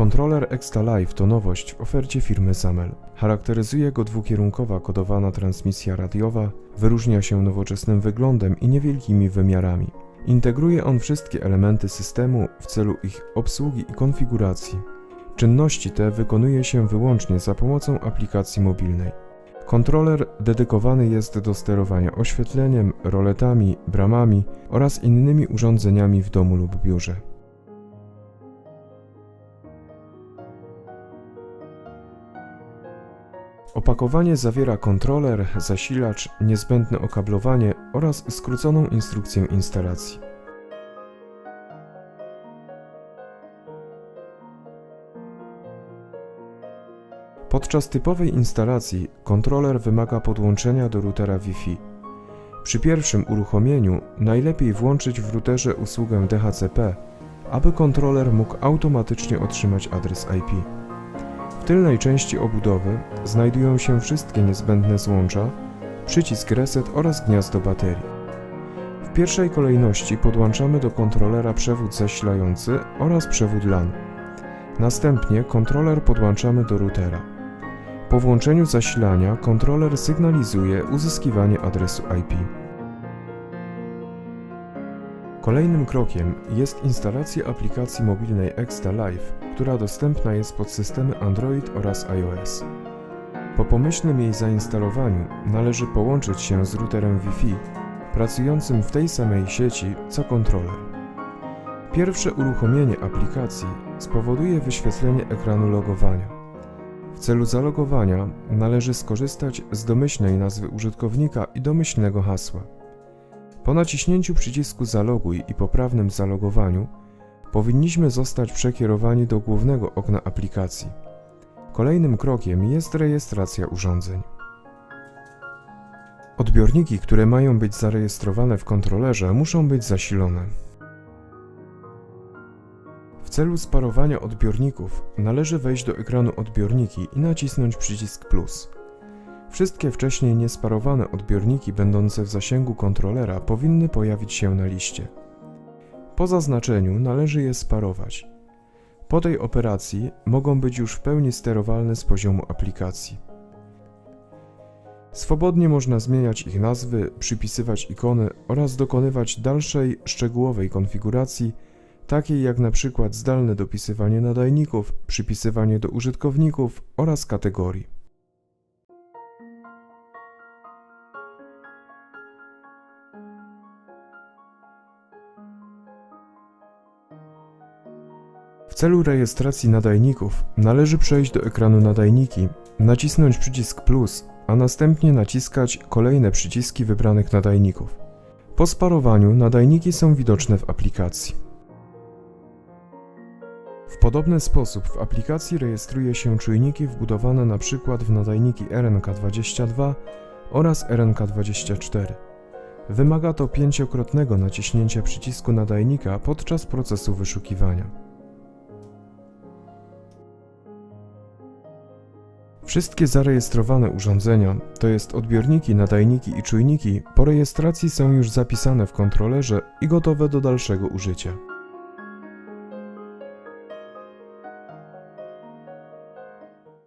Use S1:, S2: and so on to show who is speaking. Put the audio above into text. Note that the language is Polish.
S1: Kontroler Extra Live to nowość w ofercie firmy Samel. Charakteryzuje go dwukierunkowa kodowana transmisja radiowa, wyróżnia się nowoczesnym wyglądem i niewielkimi wymiarami. Integruje on wszystkie elementy systemu w celu ich obsługi i konfiguracji. Czynności te wykonuje się wyłącznie za pomocą aplikacji mobilnej. Kontroler dedykowany jest do sterowania oświetleniem, roletami, bramami oraz innymi urządzeniami w domu lub biurze. Opakowanie zawiera kontroler, zasilacz, niezbędne okablowanie oraz skróconą instrukcję instalacji. Podczas typowej instalacji kontroler wymaga podłączenia do routera Wi-Fi. Przy pierwszym uruchomieniu najlepiej włączyć w routerze usługę DHCP, aby kontroler mógł automatycznie otrzymać adres IP. Tylnej części obudowy znajdują się wszystkie niezbędne złącza, przycisk reset oraz gniazdo baterii. W pierwszej kolejności podłączamy do kontrolera przewód zasilający oraz przewód LAN. Następnie kontroler podłączamy do routera. Po włączeniu zasilania kontroler sygnalizuje uzyskiwanie adresu IP. Kolejnym krokiem jest instalacja aplikacji mobilnej Extra Live, która dostępna jest pod systemy Android oraz iOS. Po pomyślnym jej zainstalowaniu należy połączyć się z routerem Wi-Fi, pracującym w tej samej sieci co kontroler. Pierwsze uruchomienie aplikacji spowoduje wyświetlenie ekranu logowania. W celu zalogowania należy skorzystać z domyślnej nazwy użytkownika i domyślnego hasła. Po naciśnięciu przycisku Zaloguj i poprawnym zalogowaniu powinniśmy zostać przekierowani do głównego okna aplikacji. Kolejnym krokiem jest rejestracja urządzeń. Odbiorniki, które mają być zarejestrowane w kontrolerze, muszą być zasilone. W celu sparowania odbiorników należy wejść do ekranu odbiorniki i nacisnąć przycisk plus. Wszystkie wcześniej niesparowane odbiorniki będące w zasięgu kontrolera powinny pojawić się na liście. Po zaznaczeniu należy je sparować. Po tej operacji mogą być już w pełni sterowalne z poziomu aplikacji. Swobodnie można zmieniać ich nazwy, przypisywać ikony oraz dokonywać dalszej szczegółowej konfiguracji, takiej jak na przykład zdalne dopisywanie nadajników, przypisywanie do użytkowników oraz kategorii. W celu rejestracji nadajników należy przejść do ekranu nadajniki, nacisnąć przycisk plus, a następnie naciskać kolejne przyciski wybranych nadajników. Po sparowaniu nadajniki są widoczne w aplikacji. W podobny sposób w aplikacji rejestruje się czujniki wbudowane np. w nadajniki RNK22 oraz RNK24. Wymaga to pięciokrotnego naciśnięcia przycisku nadajnika podczas procesu wyszukiwania. Wszystkie zarejestrowane urządzenia, to jest odbiorniki, nadajniki i czujniki, po rejestracji są już zapisane w kontrolerze i gotowe do dalszego użycia.